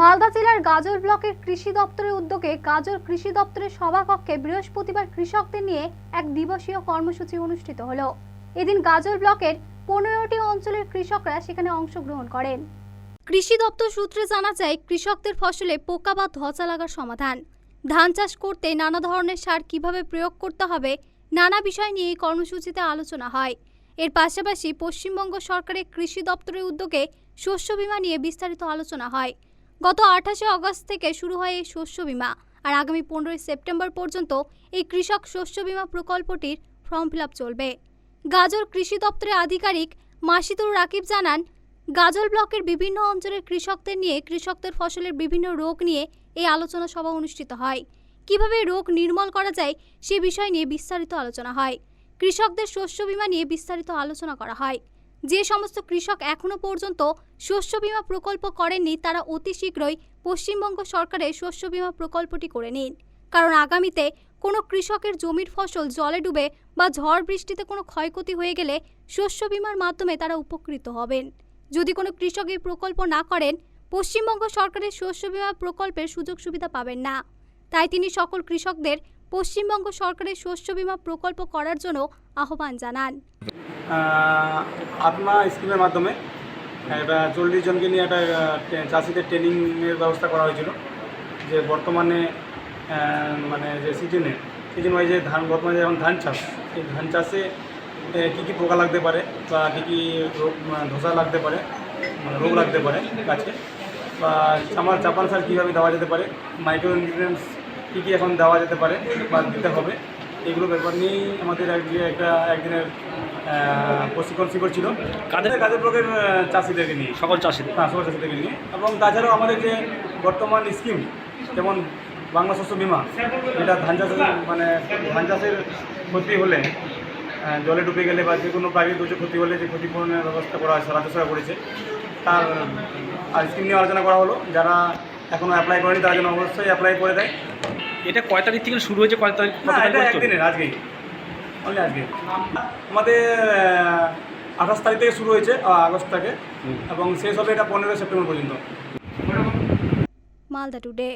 মালদা জেলার গাজর ব্লকের কৃষি দপ্তরের উদ্যোগে গাজর কৃষি দপ্তরের সভাকক্ষে বৃহস্পতিবার কৃষকদের নিয়ে এক দিবসীয় কর্মসূচি অনুষ্ঠিত হলো। এদিন গাজর ব্লকের পনেরোটি অঞ্চলের কৃষকরা সেখানে অংশগ্রহণ করেন। কৃষি দপ্তর সূত্রে জানা যায়, কৃষকদের ফসলে পোকা বা ধচা লাগার সমাধান। ধান চাষ করতে নানা ধরনের সার কীভাবে প্রয়োগ করতে হবে, নানা বিষয় নিয়ে এই কর্মসূচিতে আলোচনা হয়। এর পাশাপাশি পশ্চিমবঙ্গ সরকারের কৃষি দপ্তরের উদ্যোগে শস্য বিমা নিয়ে বিস্তারিত আলোচনা হয়। গত আঠাশে আগস্ট থেকে শুরু হয় এই শস্য বিমা। আর আগামী পনেরোই সেপ্টেম্বর পর্যন্ত এই কৃষক শস্য বিমা প্রকল্পটির ফর্ম ফিল চলবে। গাজল কৃষি দপ্তরের আধিকারিক মাসিদুর রাকিব জানান গাজল ব্লকের বিভিন্ন অঞ্চলের কৃষকদের নিয়ে কৃষকদের ফসলের বিভিন্ন রোগ নিয়ে এই আলোচনা সভা অনুষ্ঠিত হয়। কীভাবে রোগ নির্মল করা যায় সে বিষয় নিয়ে বিস্তারিত আলোচনা হয়। কৃষকদের শস্য বিমা নিয়ে বিস্তারিত আলোচনা করা হয়। যে সমস্ত কৃষক এখনও পর্যন্ত শস্য বিমা প্রকল্প করেননি, তারা অতি শীঘ্রই পশ্চিমবঙ্গ সরকারের শস্য বিমা প্রকল্পটি করে নিন। কারণ আগামীতে কোনো কৃষকের জমির ফসল জলে ডুবে বা ঝড় বৃষ্টিতে কোনো ক্ষয়ক্ষতি হয়ে গেলে শস্য বিমার মাধ্যমে তারা উপকৃত হবেন। যদি কোনো কৃষক এই প্রকল্প না করেন, পশ্চিমবঙ্গ সরকারের শস্য বীমা প্রকল্পের সুযোগ সুবিধা পাবেন না। তাই তিনি সকল কৃষকদের পশ্চিমবঙ্গ সরকারের শস্য বীমা প্রকল্প করার জন্য আহ্বান জানান। আত্মা স্কিমের মাধ্যমে একটা চল্লিশ জনকে নিয়ে একটা চাষিদের ট্রেনিংয়ের ব্যবস্থা করা হয়েছিল। যে বর্তমানে মানে যে সিজনে সিজন ওয়াইজে ধান, বর্তমানে যেমন ধান চাষ, এই ধান চাষে কী কী পোকা লাগতে পারে বা কী কী রোগ ধসা লাগতে পারে মানে রোগ লাগতে পারে গাছে, বা আমার চাপান সার কীভাবে দেওয়া যেতে পারে মাইক্রো নিউট্রিয়েন্টস কী কী এখন দেওয়া যেতে পারে বা দিতে হবে, এগুলো ব্যাপার নিয়েই আমাদের এক একটা, একদিনের প্রশিক্ষণ শিবির ছিল। কাদের? কাদের ব্লকের চাষিদেরকে নিয়ে? সকল চাষিদের। হ্যাঁ সকল চাষিদেরকে নিয়ে। এবং তাছাড়াও আমাদের যে বর্তমান স্কিম যেমন বাংলা শস্য বিমা যেটা ধান চাষের মানে ধান চাষের ক্ষতি হলে জলে ডুবে গেলে বা যে কোনো প্রাকৃতিক দুর্যোগ ক্ষতি হলে যে ক্ষতিপূরণের ব্যবস্থা করা হয়েছে রাজ্য সরকার করেছে তার আর স্কিম নিয়ে আলোচনা করা হলো। যারা এখনও অ্যাপ্লাই করেনি তারা যেন অবশ্যই অ্যাপ্লাই করে দেয়। এটা কয় তারিখ থেকে শুরু হয়েছে কয় তারিখ একদিনের আজকেই। অনলি আজকে আমাদের আঠাশ তারিখ থেকে শুরু হয়েছে আগস্ট থেকে। এবং শেষ হবে এটা পনেরোই সেপ্টেম্বর পর্যন্ত। মালদা টুডে।